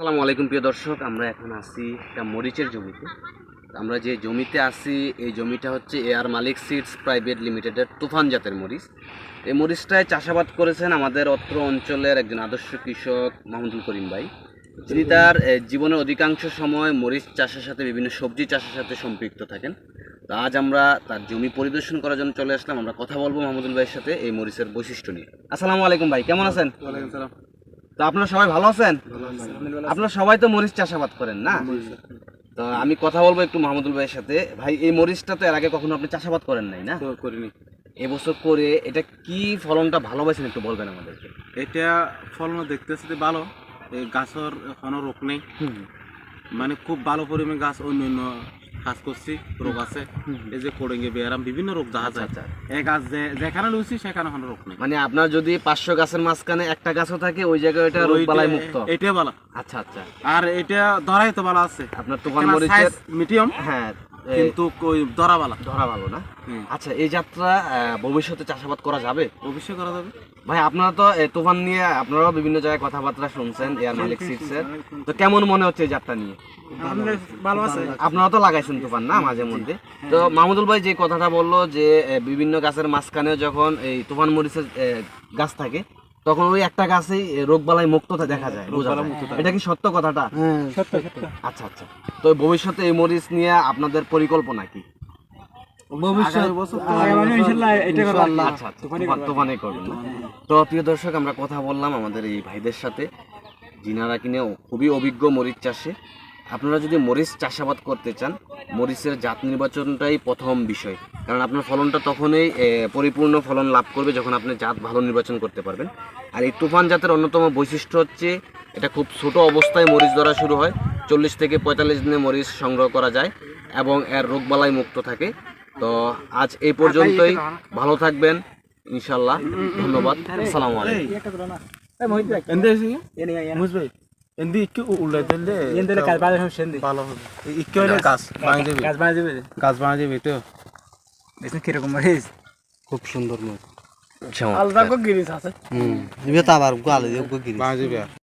আসসালামু আলাইকুম, প্রিয় দর্শক। আমরা এখন আছি একটা মরিচের জমিতে। আমরা যে জমিতে আছি, এই জমিটা হচ্ছে এয়ার মালিক সিডস প্রাইভেট লিমিটেডের তুফান জাতের মরিচ। এই মরিচটায় চাষাবাদ করেছেন আমাদের অত্র অঞ্চলের একজন আদর্শ কৃষক মাহমুদুল করিম ভাই। যিনি তার জীবনের অধিকাংশ সময় মরিচ চাষের সাথে, বিভিন্ন সবজি চাষের সাথে সম্পৃক্ত থাকেন। তো আজ আমরা তার জমি পরিদর্শন করার জন্য চলে আসলাম। আমরা কথা বলব মাহমুদুল ভাইয়ের সাথে এই মরিচের বৈশিষ্ট্য নিয়ে। আসসালামু আলাইকুম ভাই, কেমন আছেন? তো আপনারা সবাই ভালো আছেন? আপনারা সবাই তো মরিচ চাষাবাদ করেন না? তো আমি কথা বলব একটু মাহমুদুল ভাইয়ের সাথে। ভাই এই মরিচটা তো এর আগে কখনো আপনি চাষাবাদ করেন নাই না? করিনি। এবছর করে এটা কি ফলনটা ভালো ভালোবাসেন একটু বলবেন আমাদেরকে? এটা ফলন দেখতেছি যে ভালো। এই গাছের এখনও রোগ নেই। মানে খুব ভালো পরিমাণ গাছ অন্য অন্য কাজ করছি রোগ আছে এই যে কোড়েঙ্গে বেয়ারাম বিভিন্ন রোগ দেখা আচ্ছা যায়। এক এই গাছ যেখানে লুচি সেখানে এখন রোগ নেই। মানে আপনার যদি পাঁচশো গাছের মাঝখানে একটা গাছও থাকে ওই জায়গায় এটা রোগ বালাই মুক্ত? এটা বালা। আচ্ছা আচ্ছা। আর এটা ধরাই তো বালা আছে। আপনার তো মরিচের মিডিয়াম হ্যাঁ। কিন্তু ওই ধরা ভালো ধরা ভালো না আচ্ছা এই যাত্রা ভবিষ্যতে চাষাবাদ করা যাবে? অবশ্যই করা যাবে। ভাই আপনারা তো তুফান নিয়ে আপনারাও বিভিন্ন জায়গায় কথাবার্তা শুনছেন এয়ার মালিক সিটসের তো কেমন মনে হচ্ছে এই যাত্রা নিয়ে? ভালো আছে। আপনারা তো লাগাইছেন তুফান না মাঝে মধ্যে? তো মাহমুদুল ভাই যে কথাটা বলল যে বিভিন্ন গাছের মাঝখানে যখন এই তুফান মরিচের গাছ থাকে তখন ওই একটা গাছেই রোগ বালাই মুক্ত দেখা যায় এটা কি সত্য কথাটা? আচ্ছা আচ্ছা। তো ভবিষ্যতে এই মরিচ নিয়ে আপনাদের পরিকল্পনা কি? তো প্রিয় দর্শক আমরা কথা বললাম আমাদের এই ভাইদের সাথে যিনারা কিনে খুবই অভিজ্ঞ মরিচ চাষে। আপনারা যদি মরিচ চাষাবাদ করতে চান মরিচের জাত নির্বাচনটাই প্রথম বিষয় কারণ আপনার ফলনটা তখনই পরিপূর্ণ ফলন লাভ করবে যখন আপনি জাত ভালো নির্বাচন করতে পারবেন আর এই তুফান জাতের অন্যতম বৈশিষ্ট্য হচ্ছে এটা খুব ছোট অবস্থায় মরিচ ধরা শুরু হয় চল্লিশ থেকে পঁয়তাল্লিশ দিনে মরিচ সংগ্রহ করা যায় এবং এর রোগবালাই মুক্ত থাকে তো আজ এই পর্যন্তই ভালো থাকবেন ইনশাল্লাহ ধন্যবাদ আসসালামু আলাইকুম এন্দে এন্দি একটু উল্লাই দিলে ভালো হবে একটু হলে গাছ ভাঙে যাবে গাছ বানিয়ে দিবে গাছ ভাঙে দিবে তো দেখুন কীরকম মরিচ খুব সুন্দর মত আলাদা কো গিরিস আছে হুম এবার তো আবার গালে গিরি ভাঙে যাবে